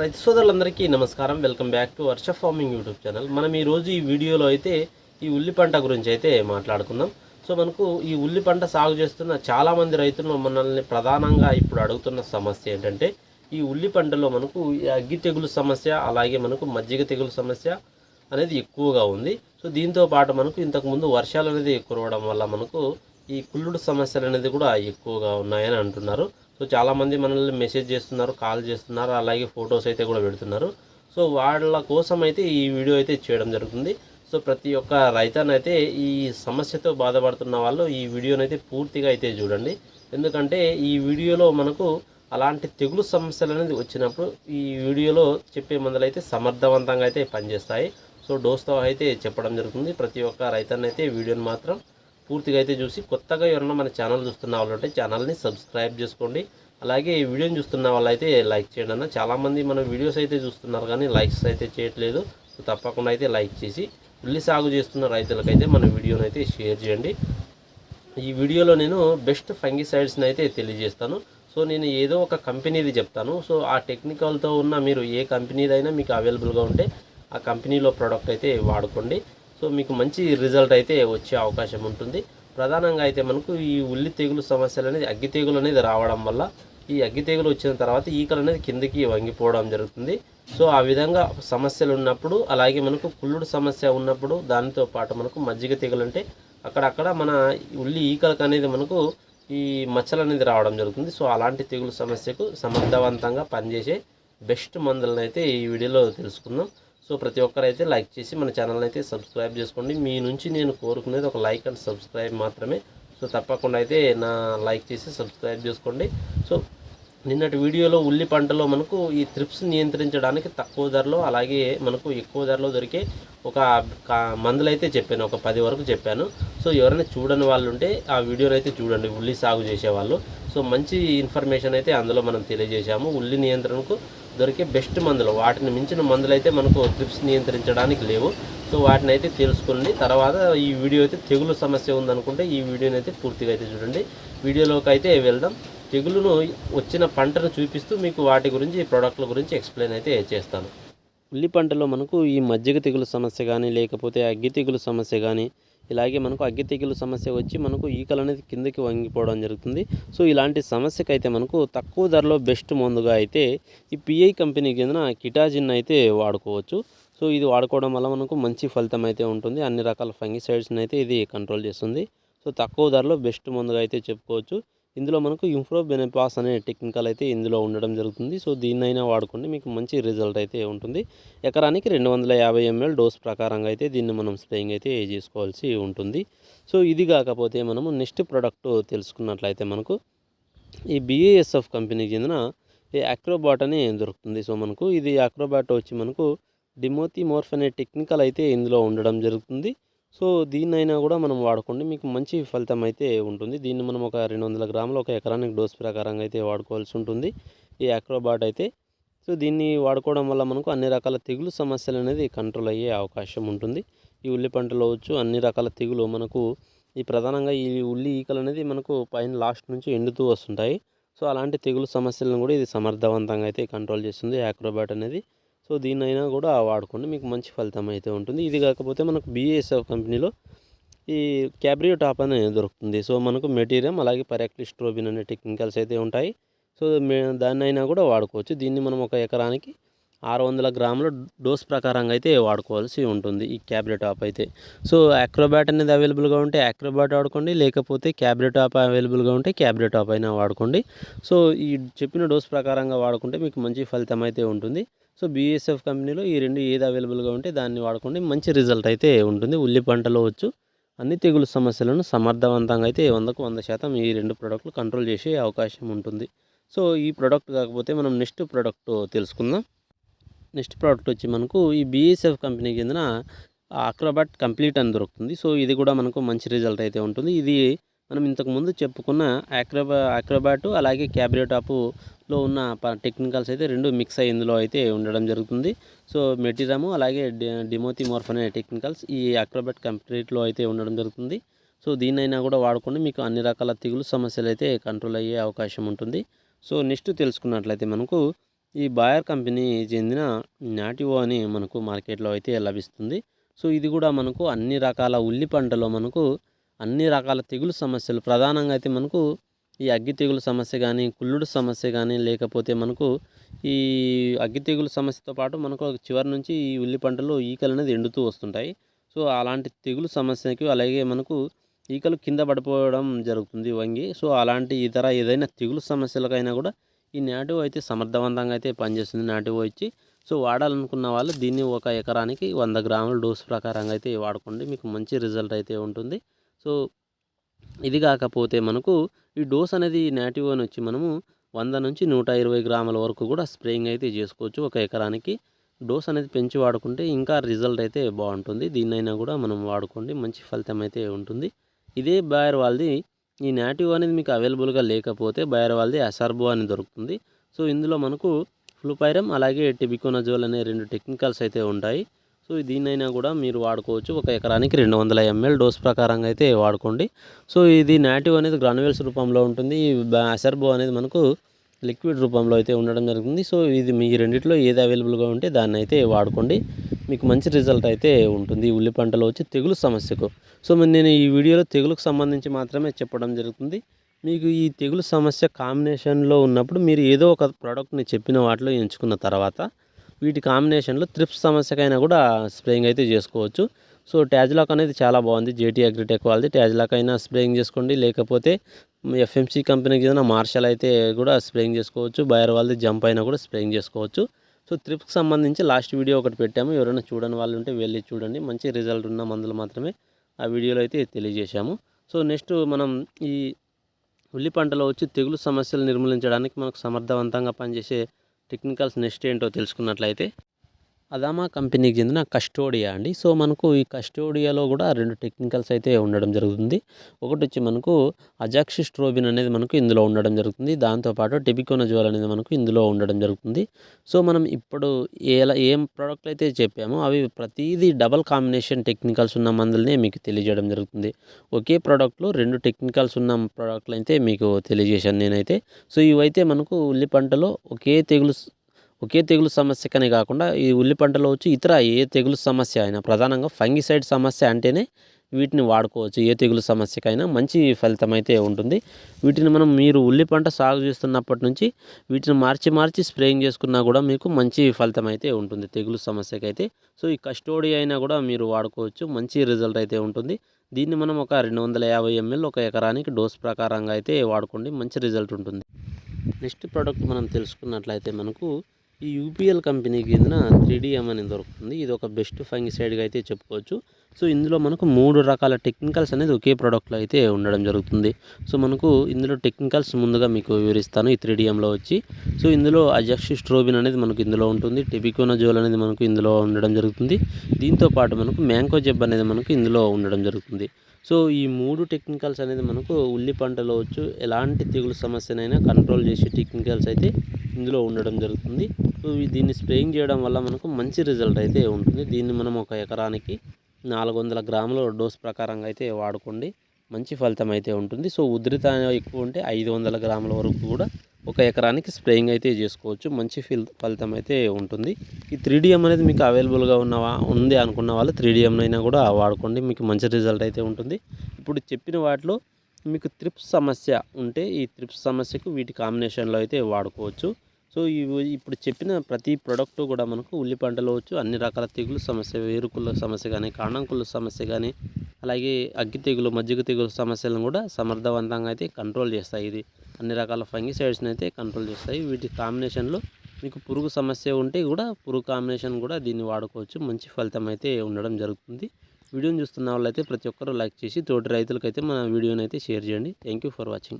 రైతు సోదరులందరికీ నమస్కారం. Welcome back to Varsha farming YouTube channel మనం ఈరోజు ఈ వీడియోలో అయితే ఈ ఉల్లి పంట గురించి అయితే మాట్లాడుకుందాం. సో మనకు ఈ ఉల్లి పంట సాగు చేస్తున్న చాలామంది రైతులు మనల్ని ప్రధానంగా ఇప్పుడు అడుగుతున్న సమస్య ఏంటంటే ఈ ఉల్లి పంటలో మనకు ఈ అగ్గి తెగులు సమస్య అలాగే మనకు మజ్జిగ తెగులు సమస్య అనేది ఎక్కువగా ఉంది. సో దీంతో పాటు మనకు ఇంతకుముందు వర్షాలు అనేది కురవడం వల్ల మనకు ఈ కుళ్ళుడు సమస్యలు అనేది కూడా ఎక్కువగా ఉన్నాయని అంటున్నారు. సో చాలామంది మనల్ని మెసేజ్ చేస్తున్నారు కాల్ చేస్తున్నారు అలాగే ఫొటోస్ అయితే కూడా పెడుతున్నారు. సో వాళ్ళ కోసం అయితే ఈ వీడియో అయితే చేయడం జరుగుతుంది. సో ప్రతి ఒక్క రైతన్నైతే ఈ సమస్యతో బాధపడుతున్న వాళ్ళు ఈ వీడియోని అయితే పూర్తిగా అయితే చూడండి. ఎందుకంటే ఈ వీడియోలో మనకు అలాంటి తెగులు సమస్యలు అనేది వచ్చినప్పుడు ఈ వీడియోలో చెప్పే మందులు అయితే సమర్థవంతంగా అయితే పనిచేస్తాయి. సో డోస్తో అయితే చెప్పడం జరుగుతుంది. ప్రతి ఒక్క రైతన్నైతే అయితే వీడియోని మాత్రం పూర్తిగా అయితే చూసి కొత్తగా ఎవరైనా మన ఛానల్ చూస్తున్న వాళ్ళు ఉంటే ఛానల్ని సబ్స్క్రైబ్ చేసుకోండి. అలాగే ఈ వీడియోని చూస్తున్న వాళ్ళు అయితే లైక్ చేయండి అన్న. చాలామంది మన వీడియోస్ అయితే చూస్తున్నారు కానీ లైక్స్ అయితే చేయట్లేదు. తప్పకుండా అయితే లైక్ చేసి ఉల్లి సాగు చేస్తున్న రైతులకైతే మన వీడియోని అయితే షేర్ చేయండి. ఈ వీడియోలో నేను బెస్ట్ ఫంగిసైడ్స్ని అయితే తెలియజేస్తాను. సో నేను ఏదో ఒక కంపెనీది చెప్తాను. సో ఆ టెక్నికల్తో ఉన్న మీరు ఏ కంపెనీదైనా మీకు అవైలబుల్గా ఉంటే ఆ కంపెనీలో ప్రోడక్ట్ అయితే వాడుకోండి. సో మీకు మంచి రిజల్ట్ అయితే వచ్చే అవకాశం ఉంటుంది. ప్రధానంగా అయితే మనకు ఈ ఉల్లి తెగులు సమస్యలు అనేది అగ్గి తెగులు అనేది రావడం వల్ల ఈ అగ్గి తెగులు వచ్చిన తర్వాత ఈకలు అనేది కిందకి వంగిపోవడం జరుగుతుంది. సో ఆ విధంగా సమస్యలు ఉన్నప్పుడు అలాగే మనకు కుళ్ళుడు సమస్య ఉన్నప్పుడు దానితో పాటు మనకు మజ్జిగ తెగులు అంటే అక్కడక్కడ మన ఉల్లి ఈకలకు అనేది మనకు ఈ మచ్చలు అనేది రావడం జరుగుతుంది. సో అలాంటి తెగులు సమస్యకు సమర్థవంతంగా పనిచేసే బెస్ట్ మందులను అయితే ఈ వీడియోలో తెలుసుకుందాం. సో ప్రతి ఒక్కరైతే లైక్ చేసి మన ఛానల్ని అయితే సబ్స్క్రైబ్ చేసుకోండి. మీ నుంచి నేను కోరుకునేది ఒక లైక్ అండ్ సబ్స్క్రైబ్ మాత్రమే. సో తప్పకుండా అయితే నా లైక్ చేసి సబ్స్క్రైబ్ చేసుకోండి. సో నిన్నటి వీడియోలో ఉల్లి పంటలో మనకు ఈ త్రిప్స్ నియంత్రించడానికి తక్కువ ధరలో అలాగే మనకు ఎక్కువ ధరలో దొరికే ఒక మందులు అయితే చెప్పాను. ఒక పది వరకు చెప్పాను. సో ఎవరైనా చూడని వాళ్ళు ఉంటే ఆ వీడియోని అయితే చూడండి. ఉల్లి సాగు చేసేవాళ్ళు. సో మంచి ఇన్ఫర్మేషన్ అయితే అందులో మనం తెలియజేశాము. ఉల్లి నియంత్రణకు దొరికే బెస్ట్ మందులు. వాటిని మించిన మందులు అయితే మనకు త్రిప్స్ నియంత్రించడానికి లేవు. సో వాటిని అయితే తెలుసుకోండి తర్వాత ఈ వీడియో అయితే తెగులు సమస్య ఉందనుకుంటే ఈ వీడియోని అయితే పూర్తిగా అయితే చూడండి. వీడియోలోకి అయితే వెళ్దాం. తెగులును వచ్చిన పంటను చూపిస్తూ మీకు వాటి గురించి ప్రోడక్ట్ల గురించి ఎక్స్ప్లెయిన్ అయితే చేస్తాను. ఉల్లి పంటలో మనకు ఈ మజ్జిగ తెగులు సమస్య కానీ లేకపోతే అగ్గి తెగులు సమస్య కానీ ఇలాగే మనకు అగ్గి తెగులు సమస్య వచ్చి మనకు ఈకలు అనేది కిందకి వంగిపోవడం జరుగుతుంది. సో ఇలాంటి సమస్యకు అయితే మనకు తక్కువ ధరలో బెస్ట్ మందుగా అయితే ఈ పిఐ కంపెనీ కిందన కిటాజిన్ అయితే వాడుకోవచ్చు. సో ఇది వాడుకోవడం వల్ల మనకు మంచి ఫలితం అయితే ఉంటుంది. అన్ని రకాల ఫంగిసైడ్స్ని అయితే ఇది కంట్రోల్ చేస్తుంది. సో తక్కువ ధరలో బెస్ట్ మందుగా అయితే చెప్పుకోవచ్చు. ఇందులో మనకు ఇంఫ్రో బెనెపాస్ అనే టెక్నికల్ అయితే ఇందులో ఉండడం జరుగుతుంది. సో దీన్నైనా వాడుకోండి. మీకు మంచి రిజల్ట్ అయితే ఉంటుంది. ఎకరానికి రెండు వందల యాభై ఎంఎల్ డోస్ ప్రకారంగా అయితే దీన్ని మనం స్ప్రేయింగ్ అయితే చేసుకోవాల్సి ఉంటుంది. సో ఇది కాకపోతే మనము నెక్స్ట్ ప్రోడక్ట్ తెలుసుకున్నట్లయితే మనకు ఈ బిఏఎస్ఎఫ్ కంపెనీకి చెందిన ఈ అక్రోబాట్ అని దొరుకుతుంది. సో మనకు ఇది అక్రోబాట్ వచ్చి మనకు డిమోతి మోర్ఫ్ అనే టెక్నికల్ అయితే ఇందులో ఉండడం జరుగుతుంది. సో దీన్నైనా కూడా మనం వాడుకోండి మీకు మంచి ఫలితం అయితే ఉంటుంది. దీన్ని మనం ఒక రెండు వందల గ్రాములు ఒక ఎకరానికి డోస్ ప్రకారంగా అయితే వాడుకోవాల్సి ఉంటుంది. ఈ అక్రోబాట్ అయితే. సో దీన్ని వాడుకోవడం వల్ల మనకు అన్ని రకాల తెగులు సమస్యలు అనేది కంట్రోల్ అయ్యే అవకాశం ఉంటుంది. ఈ ఉల్లి పంటలో వచ్చు అన్ని రకాల తెగులు మనకు ఈ ప్రధానంగా ఈ ఉల్లి ఈకలు అనేది మనకు పైన లాస్ట్ నుంచి ఎండుతూ వస్తుంటాయి. సో అలాంటి తెగులు సమస్యలను కూడా ఇది సమర్థవంతంగా అయితే కంట్రోల్ చేస్తుంది యాక్రోబాట్ అనేది. సో దీన్నైనా కూడా వాడుకోండి. మీకు మంచి ఫలితం అయితే ఉంటుంది. ఇది కాకపోతే మనకు బిఎస్ఎఫ్ కంపెనీలో ఈ క్యాబ్రియో టాప్ అనేది దొరుకుతుంది. సో మనకు మెటీరియం అలాగే పరాక్లిస్ట్రోబిన్ అనే టెక్నికల్స్ అయితే ఉంటాయి. సో దాన్నైనా కూడా వాడుకోవచ్చు. దీన్ని మనం ఒక ఎకరానికి ఆరు వందల గ్రాముల డోస్ ప్రకారంగా అయితే వాడుకోవాల్సి ఉంటుంది ఈ క్యాబ్రెట్ టాప్ అయితే. సో అక్రోబాట్ అనేది అవైలబుల్గా ఉంటే అక్రోబాట్ వాడుకోండి. లేకపోతే క్యాబ్రెట్ టాప్ అవైలబుల్గా ఉంటే క్యాబ్లెట్ ఆప్ అయినా వాడుకోండి. సో ఈ చెప్పిన డోస్ ప్రకారంగా వాడుకుంటే మీకు మంచి ఫలితం అయితే ఉంటుంది. సో బీఎస్ఎఫ్ కంపెనీలో ఈ రెండు ఏది అవైలబుల్గా ఉంటే దాన్ని వాడుకోండి. మంచి రిజల్ట్ అయితే ఉంటుంది. ఉల్లి పంటలో వచ్చు. అన్ని తెగులు సమస్యలను సమర్థవంతంగా అయితే వందకు వంద శాతం ఈ రెండు ప్రోడక్ట్లు కంట్రోల్ చేసే అవకాశం ఉంటుంది. సో ఈ ప్రోడక్ట్ కాకపోతే మనం నెక్స్ట్ ప్రోడక్ట్ తెలుసుకుందాం. నెక్స్ట్ ప్రోడక్ట్ వచ్చి మనకు ఈ బీఎస్ఎఫ్ కంపెనీ కిందన అక్రోబాట్ కంప్లీట్ అని దొరుకుతుంది. సో ఇది కూడా మనకు మంచి రిజల్ట్ అయితే ఉంటుంది. ఇది మనం ఇంతకు ముందు చెప్పుకున్న అక్రోబా అక్రోబాట్ అలాగే క్యాబ్రియోటాపులో ఉన్న టెక్నికల్స్ అయితే రెండు మిక్స్ అయ్యి ఇందులో అయితే ఉండడం జరుగుతుంది. సో మెటీరియము అలాగే డిమోతి మోర్ఫ్ అనే టెక్నికల్స్ ఈ అక్రోబాట్ కంప్లీట్లో అయితే ఉండడం జరుగుతుంది. సో దీన్నైనా కూడా వాడుకొని మీకు అన్ని రకాల తెగులు సమస్యలు అయితే కంట్రోల్ అయ్యే అవకాశం ఉంటుంది. సో నెక్స్ట్ తెలుసుకున్నట్లయితే మనకు ఈ బాయర్ కంపెనీ చెందిన నాటివో అని మనకు మార్కెట్లో అయితే లభిస్తుంది. సో ఇది కూడా మనకు అన్ని రకాల ఉల్లి పంటలో మనకు అన్ని రకాల తెగులు సమస్యలు. ప్రధానంగా అయితే మనకు ఈ అగ్గి తెగులు సమస్య కానీ కుళ్ళుడు సమస్య కానీ లేకపోతే మనకు ఈ అగ్గి తెగులు సమస్యతో పాటు మనకు చివరి నుంచి ఈ ఉల్లి పంటలో ఈకలు అనేది ఎండుతూ వస్తుంటాయి. సో అలాంటి తెగులు సమస్యకి అలాగే మనకు ఈకలు కింద పడిపోవడం జరుగుతుంది వంగి. సో అలాంటి ఇతర ఏదైనా తెగులు సమస్యలకైనా కూడా ఈ నాటివో అయితే సమర్థవంతంగా అయితే పనిచేస్తుంది నాటివో ఇచ్చి సో వాడాలనుకున్న వాళ్ళు దీన్ని ఒక ఎకరానికి వంద గ్రాముల డోస్ ప్రకారంగా అయితే వాడుకోండి. మీకు మంచి రిజల్ట్ అయితే ఉంటుంది. సో ఇది కాకపోతే మనకు ఈ డోస్ అనేది నాటివ్ అని వచ్చి మనము వంద నుంచి నూట ఇరవై గ్రాముల వరకు కూడా స్ప్రేయింగ్ అయితే చేసుకోవచ్చు. ఒక ఎకరానికి డోస్ అనేది పెంచి వాడుకుంటే ఇంకా రిజల్ట్ అయితే బాగుంటుంది. దీన్నైనా కూడా మనం వాడుకోండి. మంచి ఫలితం అయితే ఉంటుంది. ఇదే బాయర్ వాళ్ళది. ఈ నాటివ్ అనేది మీకు అవైలబుల్గా లేకపోతే బాయర్ వాళ్ళది అసర్బో అని దొరుకుతుంది. సో ఇందులో మనకు ఫ్లూపైరమ్ అలాగే టిబికోనజోల్ అనే రెండు టెక్నికల్స్ అయితే ఉంటాయి. సో దీన్నైనా కూడా మీరు వాడుకోవచ్చు. ఒక ఎకరానికి రెండు వందల ఎంఎల్ డోస్ ప్రకారంగా అయితే వాడుకోండి. సో ఇది నాటివ్ అనేది గ్రానువెల్స్ రూపంలో ఉంటుంది. అసర్బో అనేది మనకు లిక్విడ్ రూపంలో అయితే ఉండడం జరుగుతుంది. సో ఇది మీ రెండిట్లో ఏది అవైలబుల్గా ఉంటే దాన్ని అయితే వాడుకోండి. మీకు మంచి రిజల్ట్ అయితే ఉంటుంది. ఉల్లి పంటలో వచ్చి తెగులు సమస్యకు. సో నేను ఈ వీడియోలో తెగులుకు సంబంధించి మాత్రమే చెప్పడం జరుగుతుంది. మీకు ఈ తెగులు సమస్య కాంబినేషన్లో ఉన్నప్పుడు మీరు ఏదో ఒక ప్రోడక్ట్ని చెప్పిన వాటిలో ఎంచుకున్న తర్వాత వీటి కాంబినేషన్లో త్రిప్స్ సమస్యకైనా కూడా స్ప్రేయింగ్ అయితే చేసుకోవచ్చు. సో ట్యాజ్లాక్ అనేది చాలా బాగుంది. జేటీ అగ్రిటెక్ వాళ్ళది. ట్యాజ్లాక్ అయినా స్ప్రేయింగ్ చేసుకోండి. లేకపోతే ఎఫ్ఎంసీ కంపెనీకి చెందిన మార్షల్ అయితే కూడా స్ప్రేయింగ్ చేసుకోవచ్చు. బయర్ వాళ్ళది జంప్ అయినా కూడా స్ప్రేయింగ్ చేసుకోవచ్చు. సో త్రిప్కి సంబంధించి లాస్ట్ వీడియో ఒకటి పెట్టాము. ఎవరైనా చూడని వాళ్ళు ఉంటే వెళ్ళి చూడండి. మంచి రిజల్ట్ ఉన్న మందులు మాత్రమే ఆ వీడియోలో అయితే తెలియజేశాము. సో నెక్స్ట్ మనం ఈ ఉల్లి పంటలో వచ్చి తెగులు సమస్యలు నిర్మూలించడానికి మనకు సమర్థవంతంగా పనిచేసే టెక్నికల్స్ నెక్స్ట్ ఏంటో తెలుసుకున్నట్లయితే అదామా కంపెనీకి చెందిన కస్టోడియా అండి. సో మనకు ఈ కస్టోడియాలో కూడా రెండు టెక్నికల్స్ అయితే ఉండడం జరుగుతుంది. ఒకటి వచ్చి మనకు అజాక్సిస్ట్రోబిన్ అనేది మనకు ఇందులో ఉండడం జరుగుతుంది. దాంతోపాటు టెబికోనజోల్ అనేది మనకు ఇందులో ఉండడం జరుగుతుంది. సో మనం ఇప్పుడు ఎలా ఏం ప్రోడక్ట్లు అయితే చెప్పామో అవి ప్రతిదీ డబల్ కాంబినేషన్ టెక్నికల్స్ ఉన్న మందులనే మీకు తెలియజేయడం జరుగుతుంది. ఒకే ప్రోడక్ట్లో రెండు టెక్నికల్స్ ఉన్న ప్రోడక్ట్లు అయితే మీకు తెలియజేశాను నేనైతే. సో ఇవైతే మనకు ఉల్లి పంటలో ఒకే తెగులు ఒకే తెగులు సమస్యకనే కాకుండా ఈ ఉల్లి పంటలో వచ్చి ఇతర ఏ తెగులు సమస్య అయినా ప్రధానంగా ఫంగిసైడ్ సమస్య అంటేనే వీటిని వాడుకోవచ్చు. ఏ తెగులు సమస్యకైనా మంచి ఫలితం అయితే ఉంటుంది. వీటిని మనం మీరు ఉల్లి పంట సాగు చేస్తున్నప్పటి నుంచి వీటిని మార్చి మార్చి స్ప్రేయింగ్ చేసుకున్నా కూడా మీకు మంచి ఫలితం అయితే ఉంటుంది. తెగులు సమస్యకైతే సో ఈ కస్టోడీ అయినా కూడా మీరు వాడుకోవచ్చు. మంచి రిజల్ట్ అయితే ఉంటుంది. దీన్ని మనం ఒక రెండు వందల యాభై ఎంఎల్ ఒక ఎకరానికి డోస్ ప్రకారంగా అయితే వాడుకోండి. మంచి రిజల్ట్ ఉంటుంది. నెక్స్ట్ ప్రోడక్ట్ మనం తెలుసుకున్నట్లయితే మనకు ఈ యూపీఎల్ కంపెనీకి చెందిన త్రీడిఎం అనేది దొరుకుతుంది. ఇది ఒక బెస్ట్ ఫంగిసైడ్గా అయితే చెప్పుకోవచ్చు. సో ఇందులో మనకు మూడు రకాల టెక్నికల్స్ అనేది ఒకే ప్రోడక్ట్లో అయితే ఉండడం జరుగుతుంది. సో మనకు ఇందులో టెక్నికల్స్ ముందుగా మీకు వివరిస్తాను. ఈ త్రీడిఎంలో వచ్చి. సో ఇందులో అజాక్సిస్ట్రోబిన్ అనేది మనకు ఇందులో ఉంటుంది. టెబికోనజోల్ అనేది మనకు ఇందులో ఉండడం జరుగుతుంది. దీంతో పాటు మనకు మ్యాంకో జెబ్ అనేది మనకు ఇందులో ఉండడం జరుగుతుంది. సో ఈ మూడు టెక్నికల్స్ అనేది మనకు ఉల్లి పంటలో వచ్చు ఎలాంటి తెగులు సమస్యనైనా కంట్రోల్ చేసే టెక్నికల్స్ అయితే ఇందులో ఉండడం జరుగుతుంది. సో దీన్ని స్ప్రేయింగ్ చేయడం వల్ల మనకు మంచి రిజల్ట్ అయితే ఉంటుంది. దీన్ని మనం ఒక ఎకరానికి నాలుగు వందల గ్రాముల డోస్ ప్రకారంగా అయితే వాడుకోండి. మంచి ఫలితం అయితే ఉంటుంది. సో ఉధృత ఎక్కువ ఉంటే ఐదు వందల గ్రాముల వరకు కూడా ఒక ఎకరానికి స్ప్రేయింగ్ అయితే చేసుకోవచ్చు. మంచి ఫిల్ ఫలితం అయితే ఉంటుంది. ఈ త్రీడిఎం అనేది మీకు అవైలబుల్గా ఉన్నవా ఉంది అనుకున్న వాళ్ళు త్రీ అయినా కూడా వాడుకోండి. మీకు మంచి రిజల్ట్ అయితే ఉంటుంది. ఇప్పుడు చెప్పిన వాటిలో మీకు త్రిప్స్ సమస్య ఉంటే ఈ త్రిప్స్ సమస్యకు వీటి కాంబినేషన్లో అయితే వాడుకోవచ్చు. సో ఇవి ఇప్పుడు చెప్పిన ప్రతి ప్రోడక్ట్ కూడా మనకు ఉల్లి పంటలో వచ్చు అన్ని రకాల తెగులు సమస్య వేరుకుల సమస్య కానీ కాణంకుల సమస్య కానీ అలాగే అగ్గి తెగులు మజ్జిగ తెగులు సమస్యలను కూడా సమర్థవంతంగా అయితే కంట్రోల్ చేస్తాయి. ఇది అన్ని రకాల ఫంగిసైడ్స్ని అయితే కంట్రోల్ చేస్తాయి. వీటి కాంబినేషన్లో మీకు పురుగు సమస్య ఉంటే కూడా పురుగు కాంబినేషన్ కూడా దీన్ని వాడుకోవచ్చు. మంచి ఫలితం అయితే ఉండడం జరుగుతుంది. వీడియోని చూస్తున్న వాళ్ళైతే ప్రతి ఒక్కరూ లైక్ చేసి తోటి రైతులకైతే మన వీడియోని అయితే షేర్ చేయండి. Thank you for watching